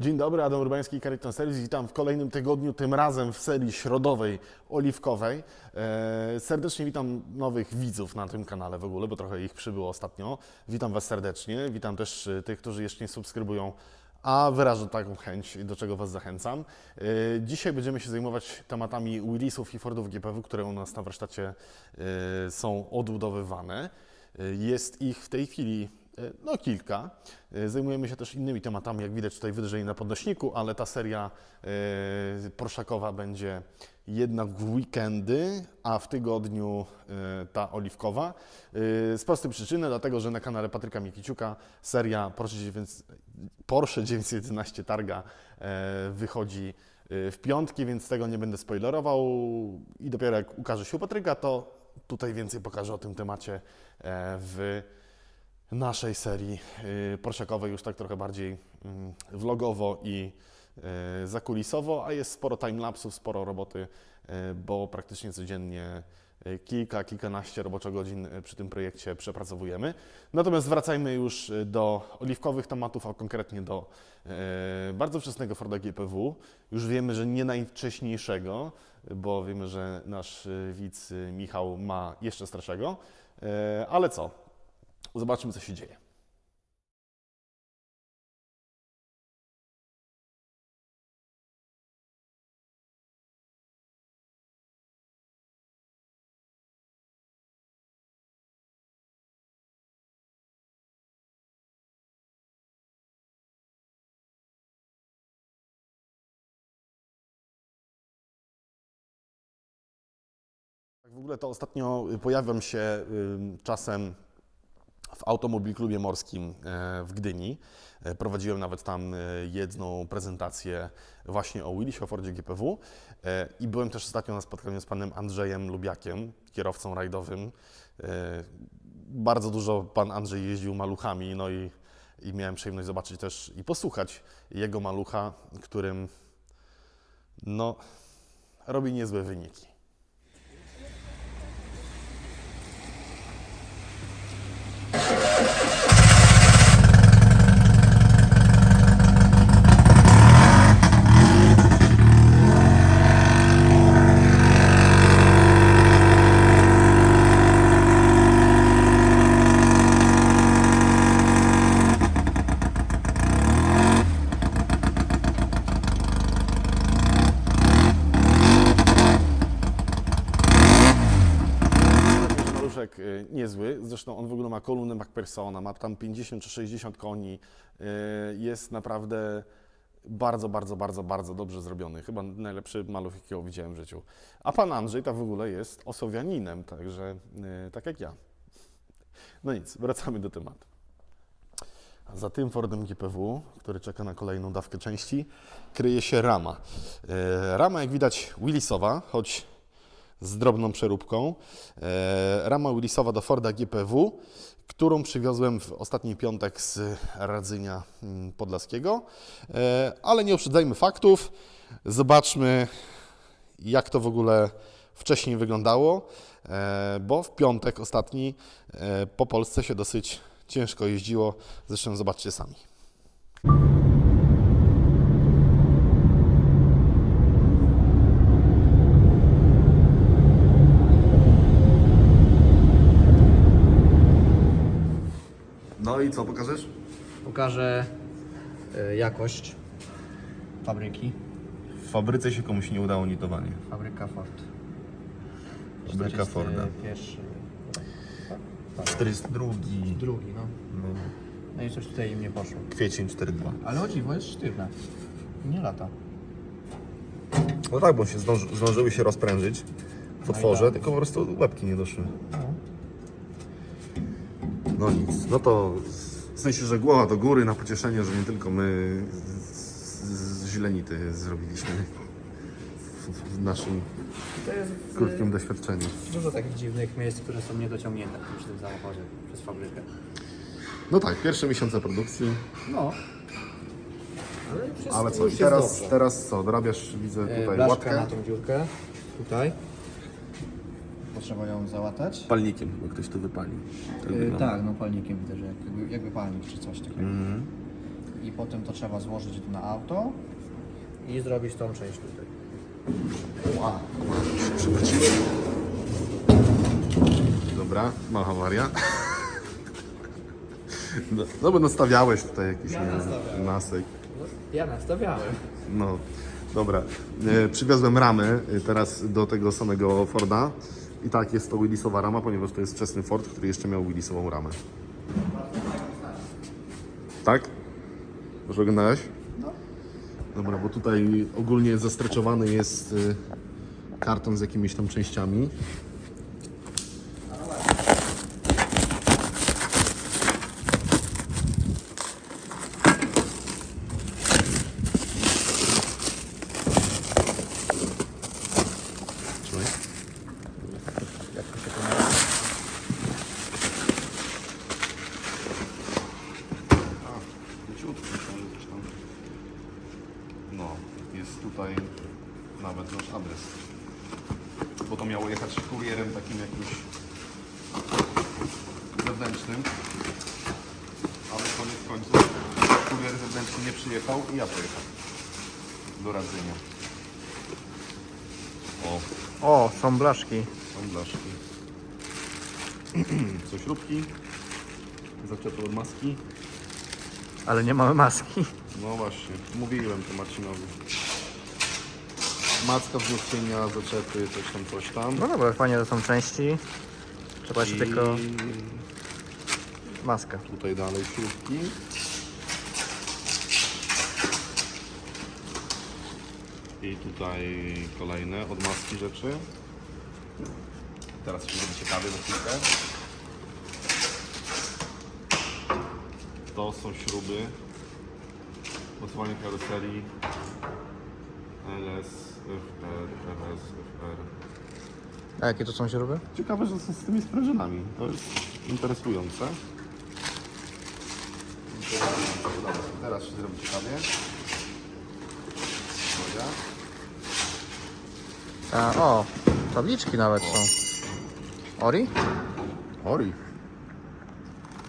Dzień dobry, Adam Urbański, Caritas Service. Witam w kolejnym tygodniu, tym razem w serii środowej, oliwkowej. E, serdecznie witam nowych widzów na tym kanale w ogóle, bo trochę ich przybyło ostatnio. Witam Was serdecznie, witam też e, tych, którzy jeszcze nie subskrybują, a wyrażę taką chęć, do czego Was zachęcam. E, dzisiaj będziemy się zajmować tematami Willisów i Fordów GPW, które u nas na warsztacie są odbudowywane. Jest ich w tej chwili No kilka. E, Zajmujemy się też innymi tematami, jak widać tutaj wydarzenie na podnośniku, ale ta seria e, Porszakowa będzie jednak w weekendy, a w tygodniu e, ta oliwkowa. E, Z prostej przyczyny, dlatego że na kanale Patryka Mikiciuka seria Porsche, 9, Porsche 911 Targa e, wychodzi e, w piątki, więc tego nie będę spoilerował i dopiero jak ukaże się u Patryka, to tutaj więcej pokażę o tym temacie e, w naszej serii y, Porszakowej już tak trochę bardziej mm, vlogowo i y, zakulisowo, a jest sporo timelapsów, sporo roboty, y, bo praktycznie codziennie kilka, kilkanaście roboczogodzin y, przy tym projekcie przepracowujemy. Natomiast wracajmy już do oliwkowych tematów, a konkretnie do bardzo wczesnego Forda GPW. Już wiemy, że nie najwcześniejszego, bo wiemy, że nasz widz Michał ma jeszcze starszego. Ale co? Zobaczmy, co się dzieje. Tak, W ogóle to ostatnio pojawiam się czasem w Automobil Klubie Morskim e, w Gdyni. E, Prowadziłem nawet tam e, jedną prezentację właśnie o Willisie, o Fordzie GPW i byłem też ostatnio na spotkaniu z panem Andrzejem Lubiakiem, kierowcą rajdowym. Bardzo dużo pan Andrzej jeździł maluchami, no i, i miałem przyjemność zobaczyć też i posłuchać jego malucha, którym no, robi niezłe wyniki. Myślę, że Maluszek y, niezły, zresztą on w ogóle MacPhersona, ma tam 50 czy 60 koni, y, jest naprawdę bardzo, bardzo, bardzo, bardzo dobrze zrobiony. Chyba najlepszy maluch, jakiego widziałem w życiu. A pan Andrzej to w ogóle jest osowianinem, także y, tak jak ja. No nic, wracamy do tematu. Za tym Fordem GPW, który czeka na kolejną dawkę części, kryje się rama. Y, Rama, jak widać, Willisowa, choć z drobną przeróbką. Rama Willisowa do Forda GPW, którą przywiozłem w ostatni piątek z Radzynia mm, Podlaskiego. E, Ale nie uprzedzajmy faktów. Zobaczmy, jak to w ogóle wcześniej wyglądało, e, bo w piątek ostatni e, po Polsce się dosyć ciężko jeździło. Zresztą zobaczcie sami. No i co, pokażesz? Pokażę e, jakość fabryki. W fabryce się komuś nie udało nitowanie. Fabryka Ford. Fabryka 41, Forda. Tak, 42. Drugi, no. No, No i coś tutaj im nie poszło. kwiecień 4.2. Ale o dziwo jest sztywne. Nie lata. No tak, bo się zdąży, zdążyły się rozprężyć w No otworze, tak. tylko po prostu łebki nie doszły. No. No nic, no to w sensie, że głowa do góry na pocieszenie, że nie tylko my z, źlenity zrobiliśmy w, w naszym To jest krótkim doświadczeniu. dużo takich dziwnych miejsc, które są niedociągnięte przy tym samochodzie przez fabrykę. No tak, pierwsze miesiące produkcji, No. Ale, ale co, już i jest teraz, dobrze. teraz co, dorabiasz, widzę E, tutaj Blaszka łatkę. na tą dziurkę. Tutaj. Potrzeba ją załatać. Palnikiem chyba ktoś to wypalił. Tak wygląda. tak, no palnikiem widzę, że jakby, jakby palnik czy coś takiego. Mhm. I potem to trzeba złożyć na auto i zrobić tą część tutaj. Ła. Dobra, mała awaria. No, no bo nastawiałeś tutaj jakiś Ja nie wiem, nastawiałem. nasyk. Ja nastawiałem. No, dobra. E, przywiozłem ramy e, teraz do tego samego Forda. I tak, jest to Willisowa rama, ponieważ to jest wczesny Ford, który jeszcze miał Willisową ramę. Tak? Już oglądałeś? No. Dobra, bo tutaj ogólnie zastreczowany jest y, karton z jakimiś tam częściami. Trzymaj. Jak to się to nazywa? A, króciutki, ale coś tam. No, jest tutaj nawet nasz adres. Bo to miało jechać kurierem takim jakimś zewnętrznym. Ale koniec końców kurier zewnętrzny nie przyjechał i ja pojechałem do radzenia. O, O, są blaszki. są blaszki. Są śrubki. Zaczepy od maski. Ale nie mamy maski. No właśnie, mówiłem to Marcinowi. Macka wzmocnienia, zaczepy, coś tam, coś tam. No dobra, fajnie, to są części. Trzeba jeszcze I tylko maskę. tutaj dalej śrubki. I tutaj kolejne od maski rzeczy. Teraz się będzie ciekawie za chwilkę. To są śruby. Mocowanie karoserii. LS. A jakie to są śruby? Ciekawe, że są z tymi sprężynami. To jest interesujące. Dobra, Teraz się zrobi ciekawie. A, o, tabliczki nawet są. Ori? Ori.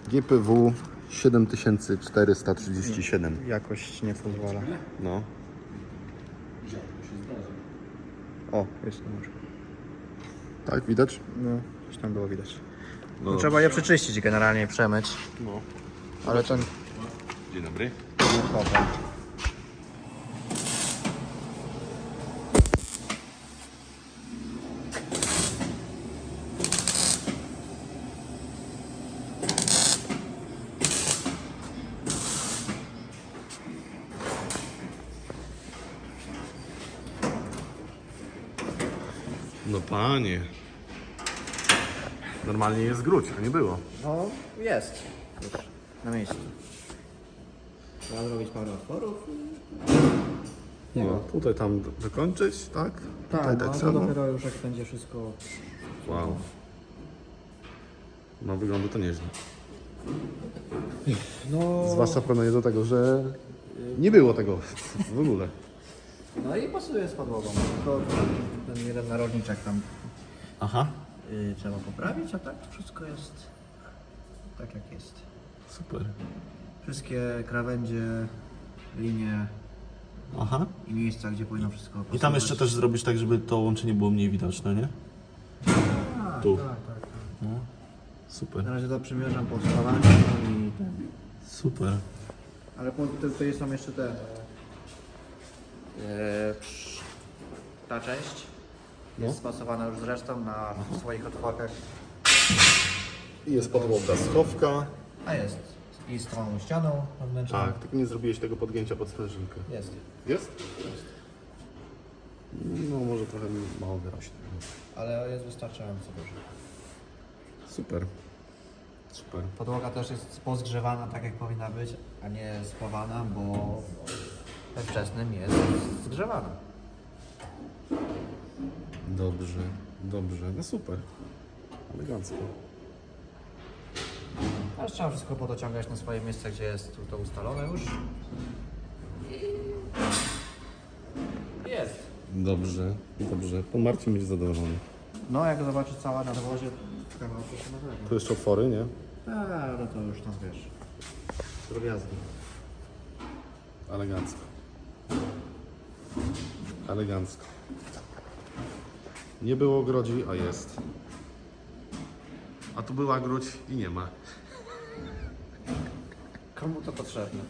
GPW 7437. Jakość nie pozwala. No. O, jest numer. Tak, widać? No, coś tam było widać. No, Trzeba je przeczyścić generalnie i przemyć, No. ale nie Dzień dobry. No jest gruć, a nie było. No, jest. Już na miejscu. Trzeba zrobić parę otworów. No, tutaj tam dokończyć, tak? Tak, tutaj no, tak to samo. dopiero już jak będzie wszystko... Wow. No wygląda to nieźle. No, Zwłaszcza w porównaniu do tego, że nie było tego w ogóle. no i pasuje z podłogą. Tylko ten jeden narożniczek tam Aha. Y, trzeba poprawić, a tak wszystko jest tak jak jest. Super. Wszystkie krawędzie, linie Aha. i miejsca, gdzie powinno wszystko pasować. I tam jeszcze też zrobić tak, żeby to łączenie było mniej widoczne, nie? tak, tu. Tak, tak, tak. No. Super. Na razie to przymierzam pod spawami i ten. Super. Ale po- to- tutaj są jeszcze te. E, ta część jest spasowana już zresztą na swoich otworkach. I jest podłoga schowka. A jest. I z tą ścianą wewnętrzną. Tak, tylko nie zrobiłeś tego podgięcia pod sprężynkę. Jest. Jest? No może trochę mało wyraźnie. Ale jest wystarczająco duży. Super. Super. Podłoga też jest pozgrzewana tak jak powinna być, a nie spawana, bo we wczesnym jest zgrzewana. Dobrze, dobrze. No super. Elegancko. Teraz trzeba wszystko podociągać na swoje miejsce, gdzie jest to ustalone już. I Jest. Dobrze, dobrze. Pan Marcin będzie zadowolony. No, jak zobaczy cała na dowozie, kawałek się nagrania. Tu jeszcze otwory, nie? Tak, no to już tam wiesz. Drobiazgi. Elegancko. Elegancko. Nie było grodzi, a jest. A tu była grodź i nie ma. Komu to potrzebne?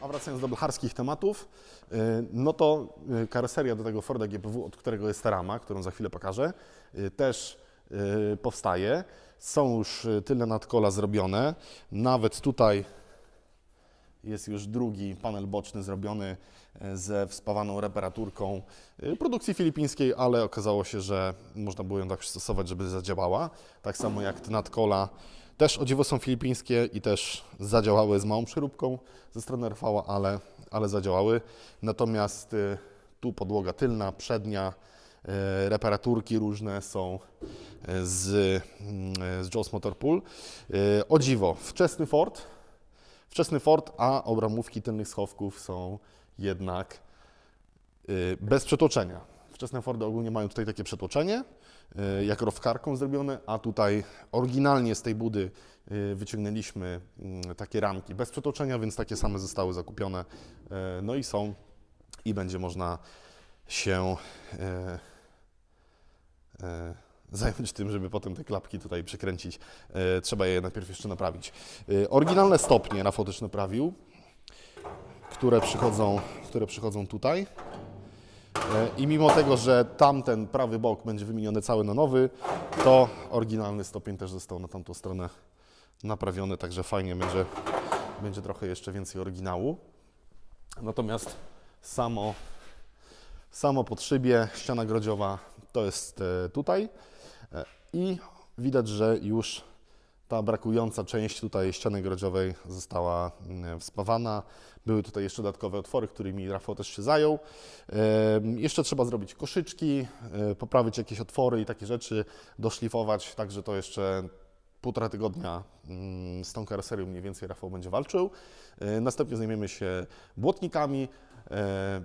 A wracając do blacharskich tematów, y, no to y, karoseria do tego Forda GPW, od którego jest ta rama, którą za chwilę pokażę, y, też powstaje. Są już tylne nadkola zrobione. Nawet tutaj jest już drugi panel boczny zrobiony e, ze wspawaną reparaturką y, produkcji filipińskiej, ale okazało się, że można było ją tak przystosować, żeby zadziałała. Tak samo jak te nadkola też o dziwo są filipińskie i też zadziałały z małą przeróbką ze strony Rafała, ale, ale zadziałały. Natomiast y, tu podłoga tylna, przednia, reparaturki różne są z, y, z Jaws Motor Pool. O dziwo, wczesny Ford, Wczesny Ford, a obramówki tylnych schowków są jednak y, bez przetoczenia. Wczesne Fordy ogólnie mają tutaj takie przetoczenie, y, jak rowkarką zrobione, a tutaj oryginalnie z tej budy y, wyciągnęliśmy mm, takie ramki bez przetoczenia, więc takie same zostały zakupione. No i są i będzie można się zająć tym, żeby potem te klapki tutaj przykręcić. E, trzeba je najpierw jeszcze naprawić. E, oryginalne stopnie też naprawił, które przychodzą, które przychodzą tutaj. E, I mimo tego, że tamten prawy bok będzie wymieniony cały na nowy, to oryginalny stopień też został na tamtą stronę naprawiony, także fajnie będzie, będzie trochę jeszcze więcej oryginału. Natomiast samo, samo pod szybie, ściana grodziowa to jest tutaj i widać, że już ta brakująca część tutaj ściany grodziowej została mm, wspawana. Były tutaj jeszcze dodatkowe otwory, którymi Rafał też się zajął. Jeszcze trzeba zrobić koszyczki, e, poprawić jakieś otwory i takie rzeczy, doszlifować, także to jeszcze półtora tygodnia mm, z tą karoserią mniej więcej Rafał będzie walczył. E, Następnie zajmiemy się błotnikami, e,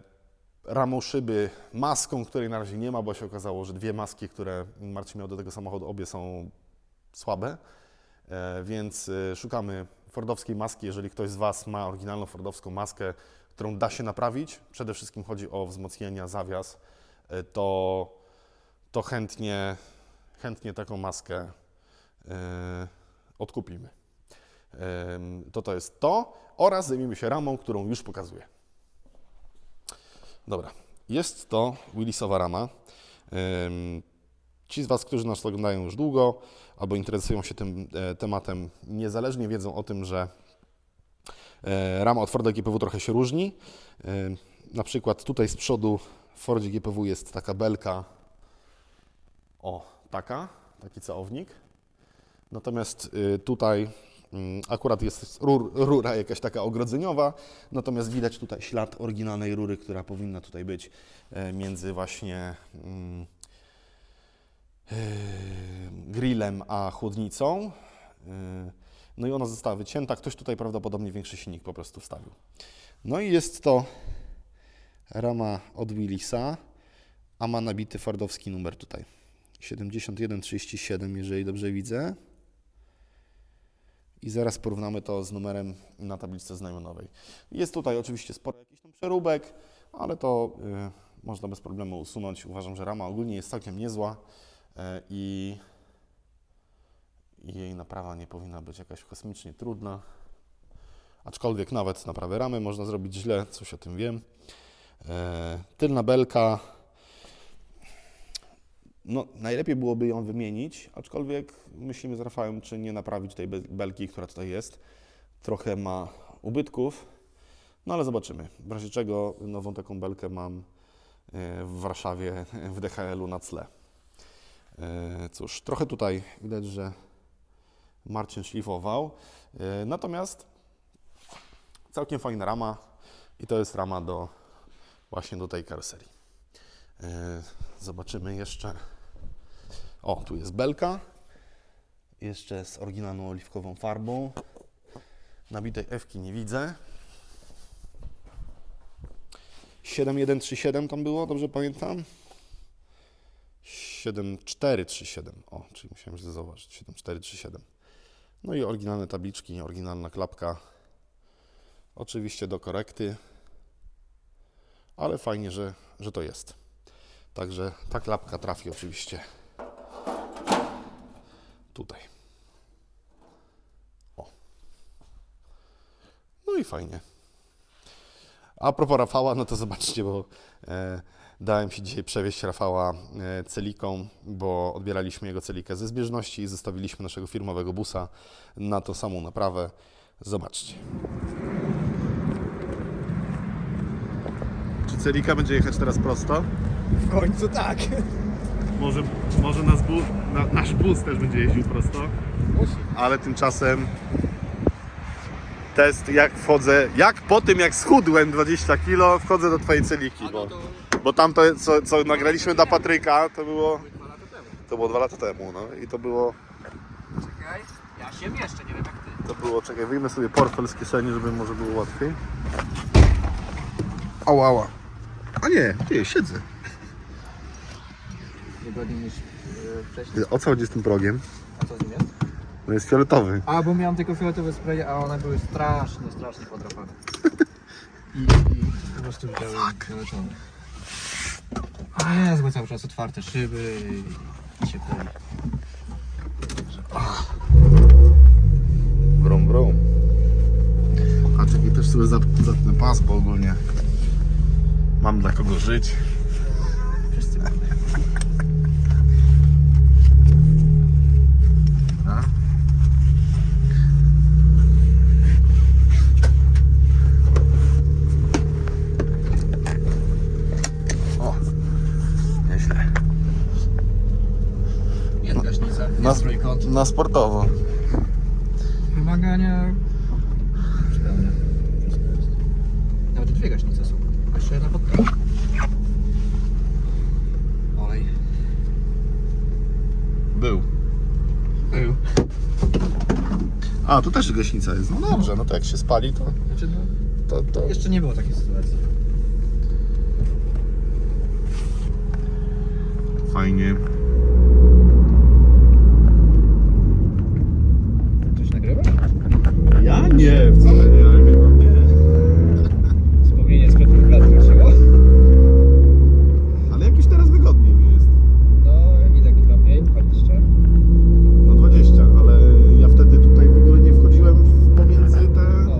ramą szyby, maską, której na razie nie ma, bo się okazało, że dwie maski, które Marcin miał do tego samochodu, obie są słabe, e, więc e, szukamy fordowskiej maski. Jeżeli ktoś z Was ma oryginalną fordowską maskę, którą da się naprawić, przede wszystkim chodzi o wzmocnienia, zawias, e, to, to chętnie, chętnie taką maskę odkupimy. To to jest to oraz zajmiemy się ramą, którą już pokazuję. Dobra, jest to Willisowa rama. Ci z Was, którzy nas oglądają już długo albo interesują się tym e, tematem, niezależnie wiedzą o tym, że e, rama od Forda GPW trochę się różni. Na przykład tutaj z przodu w Fordzie GPW jest taka belka, o, taka, taki całownik. Natomiast y, tutaj akurat jest rur, rura jakaś taka ogrodzeniowa, natomiast widać tutaj ślad oryginalnej rury, która powinna tutaj być e, między właśnie mm, e, grillem a chłodnicą. E, No i ona została wycięta. Ktoś tutaj prawdopodobnie większy silnik po prostu wstawił. No i jest to rama od Willisa, a ma nabity fordowski numer tutaj. 7137, jeżeli dobrze widzę. I zaraz porównamy to z numerem na tabliczce znamionowej. Jest tutaj oczywiście sporo jakichś tam przeróbek, ale to y, można bez problemu usunąć. Uważam, że rama ogólnie jest całkiem niezła y, i, jej naprawa nie powinna być jakaś kosmicznie trudna. Aczkolwiek nawet naprawę ramy można zrobić źle, coś o tym wiem. E, tylna belka. No, najlepiej byłoby ją wymienić, aczkolwiek myślimy z Rafałem, czy nie naprawić tej be- belki, która tutaj jest. Trochę ma ubytków, no ale zobaczymy. W razie czego nową taką belkę mam e, w Warszawie w DHL-u na cle. E, Cóż, trochę tutaj widać, że Marcin szlifował, E, natomiast całkiem fajna rama i to jest rama do właśnie do tej karoserii. Zobaczymy jeszcze. O, tu jest belka. Jeszcze z oryginalną oliwkową farbą. Nabitej Ewki nie widzę. 7137 tam było, dobrze pamiętam? 7437. O, czyli musiałem źle zauważyć. 7437. No i oryginalne tabliczki, oryginalna klapka. Oczywiście do korekty, ale fajnie, że, że to jest. Także ta klapka trafi oczywiście tutaj. O. No i fajnie. A propos Rafała, no to zobaczcie, bo e, dałem się dzisiaj przewieźć Rafała e, celiką, bo odbieraliśmy jego celikę ze zbieżności i zostawiliśmy naszego firmowego busa na tą samą naprawę. Zobaczcie. Czy celika będzie jechać teraz prosto? W końcu tak. Może, może nas bu, na, nasz bus też będzie jeździł prosto, ale tymczasem test jak wchodzę, jak po tym jak schudłem 20 kg, wchodzę do twojej celiki, bo, bo tam to, co, co nagraliśmy dla Patryka, to było, Dwa lata temu. to było dwa lata temu, no i to było, Czekaj, ja się mieszczę, nie wiem jak ty. to było, czekaj, wyjmę sobie portfel z kieszeni, żeby może było łatwiej. Ała, ała. A nie, ty, siedzę. Wygodniej niż yy, wcześniej. O co chodzi z tym progiem? A co z nim jest? No jest fioletowy. A, bo miałem tylko fioletowe spraye, a one były strasznie, strasznie podrapane. I, i po prostu wzięły naleczone. A jest, były cały czas otwarte szyby i się pali. Brum, brum. A czekaj, też sobie zatnę pas, bo ogólnie mam dla kogo żyć. Na, sportowo. Wymagania... Nawet dwie gaśnice są. A Jeszcze jedna pod prąd. Olej. Był. Był. A, tu też gaśnica jest. No dobrze, no to jak się spali, to, Znaczy, no, to, to jeszcze nie było takiej sytuacji. fajnie. Coś nagrywasz? Ja nie, wcale nie, ale nie. Wspomnienie z Piotrów lat wróciło. Ale jakoś teraz wygodniej mi jest. No, ile kilo mniej? 20. No 20, ale ja wtedy tutaj w ogóle nie wchodziłem w pomiędzy te, No,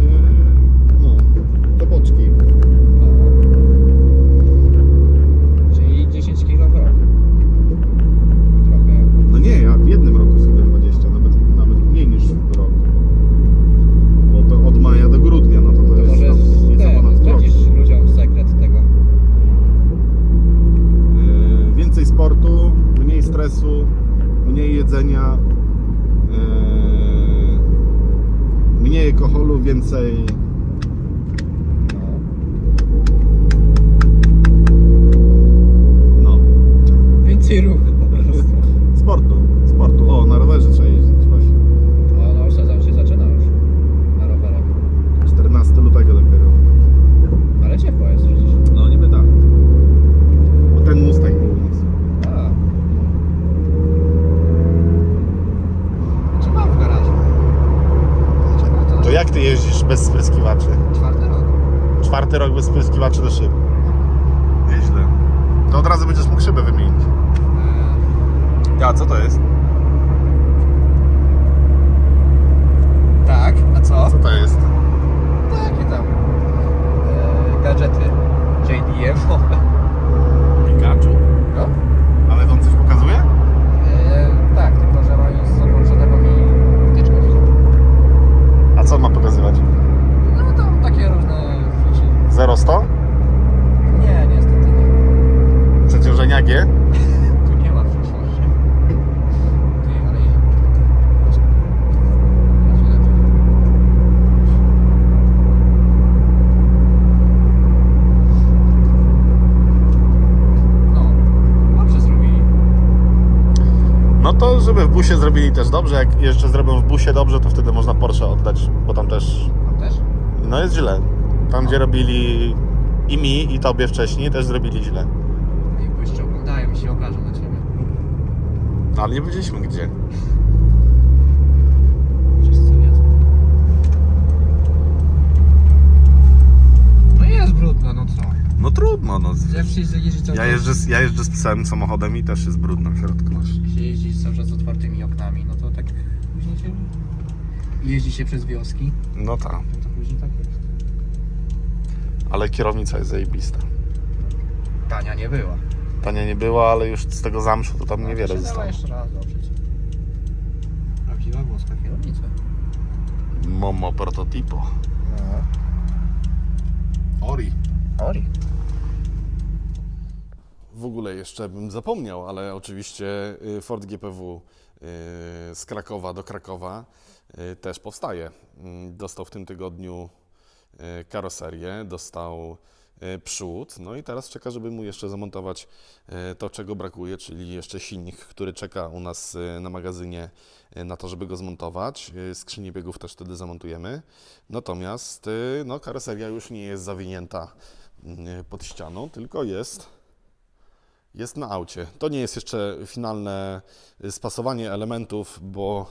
yy, no, te boczki. no. Czyli 10 kilo w rok. Trochę. No nie, ja w jednym roku schudłem 20, nawet, nawet mniej niż w roku. Bo to od maja do grudnia, no to to, To jest może tam nieco ten, ponad rok. zdradzisz ludziom sekret tego. Yy, więcej sportu, mniej stresu, mniej jedzenia, yy, mniej alkoholu, więcej No. no, Więcej ruchu po prostu. sportu. Sportu. O, na rowerze trzeba jeździć właśnie. No, no, sezon się zaczyna już. Na rowerach. 14 lutego dopiero. Ale ciepło jest przecież. No niby tak. Bo ten Mustang był u nas. A. Czy mam w garażu? No to, To jak ty jeździsz bez spryskiwaczy? czwarty rok. Czwarty bez spryskiwaczy do szyb. Nieźle. To od razu będziesz mógł szybę wymienić. A co to jest? tak, a co? Co to jest? Takie tam eee, gadżety JDM. Pikachu. No. Ale on coś pokazuje? Eee, tak, tylko że oni są włączone, bo mi wtyczkę. A co on ma pokazywać? No to takie różne rzeczy. 0-100? Nie, niestety nie. Przeciążenia G? Tu nie ma przecież. Ty, ale jedzie. Raczej lepiej. No, dobrze zrobili. No to żeby w busie zrobili też dobrze, jak jeszcze zrobią w busie dobrze, to wtedy można Porsche oddać, bo tam też, Tam też? no jest źle. Tam gdzie robili i mi, i tobie wcześniej, też zrobili źle. I jeszcze oglądają i się okażą na ciebie. No ale nie powiedzieliśmy gdzie. Jeździć, jeździć cały Ja czas- jeżdżę, z- ja jeżdżę z psem samochodem i też jest brudno w środku nasz. się jeździ cały czas z otwartymi oknami, no to tak później się... Jeździ się przez wioski, No tak, no to później tak jest. ale kierownica jest zajebista. Tania nie była. Tania nie była, ale już z tego zamszu to tam niewiele No, to się zostało. jeszcze raz oprzeć. Prawdziwa włoska kierownica. Momo prototipo. No. Ori. Ori. W ogóle jeszcze bym zapomniał, ale oczywiście y, Ford GPW y, z Krakowa do Krakowa y, też powstaje. Mm, Dostał w tym tygodniu karoserię, dostał przód, no i teraz czeka, żeby mu jeszcze zamontować to, czego brakuje, czyli jeszcze silnik, który czeka u nas na magazynie na to, żeby go zmontować. Skrzynię biegów też wtedy zamontujemy. Natomiast no, karoseria już nie jest zawinięta pod ścianą, tylko jest jest na aucie. To nie jest jeszcze finalne y, spasowanie elementów, bo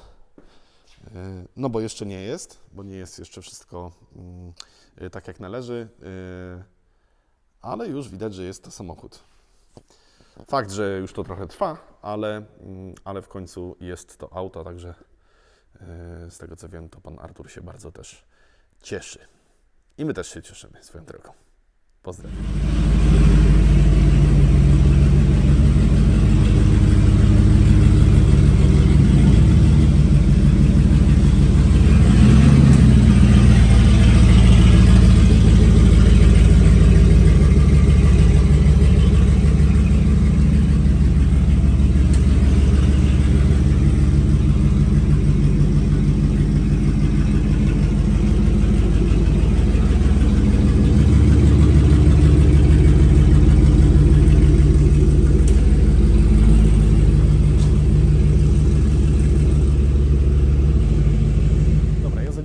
y, no bo jeszcze nie jest, bo nie jest jeszcze wszystko mm, y, tak jak należy, ale już widać, że jest to samochód. Fakt, że już to trochę trwa, ale, mm, ale w końcu jest to auto, także z tego co wiem, to pan Artur się bardzo też cieszy. I my też się cieszymy swoją drogą. Pozdrawiam.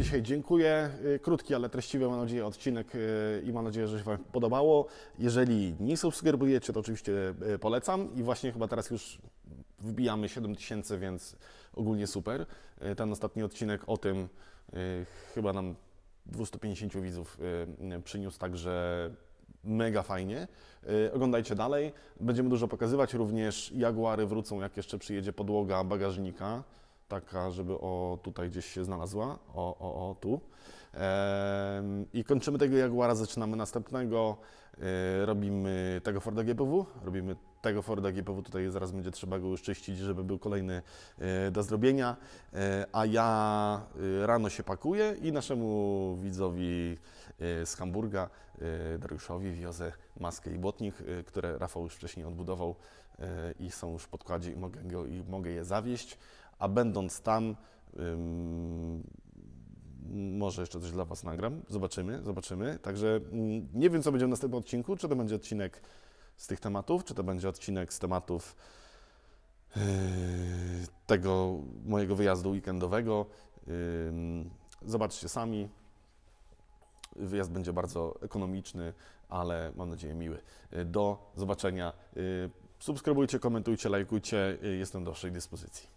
Dzisiaj dziękuję. Y, Krótki, ale treściwy, mam nadzieję, odcinek y, i mam nadzieję, że się Wam podobało. Jeżeli nie subskrybujecie, to oczywiście y, polecam i właśnie chyba teraz już wbijamy 7000, więc ogólnie super. Ten ostatni odcinek o tym chyba nam 250 widzów przyniósł, także mega fajnie. Oglądajcie dalej. Będziemy dużo pokazywać. Również Jaguary wrócą, jak jeszcze przyjedzie podłoga bagażnika taka, żeby o tutaj gdzieś się znalazła, o, o, o tu. Em, I kończymy tego Jaguara, zaczynamy następnego, e, robimy tego Forda GPW, robimy tego Forda GPW, tutaj zaraz będzie trzeba go już czyścić, żeby był kolejny e, do zrobienia, E, a ja e, rano się pakuję i naszemu widzowi e, z Hamburga, e, Dariuszowi, wiozę maskę i błotnik, e, które Rafał już wcześniej odbudował e, i są już w podkładzie i mogę, go, i mogę je zawieźć a będąc tam, ym, może jeszcze coś dla Was nagram. Zobaczymy, zobaczymy. Także mm, nie wiem, co będzie w następnym odcinku. Czy to będzie odcinek z tych tematów, czy to będzie odcinek z tematów yy, tego mojego wyjazdu weekendowego. Ym, zobaczcie sami. Wyjazd będzie bardzo ekonomiczny, ale mam nadzieję miły. Yy, Do zobaczenia. Yy, Subskrybujcie, komentujcie, lajkujcie. Yy, Jestem do Waszej dyspozycji.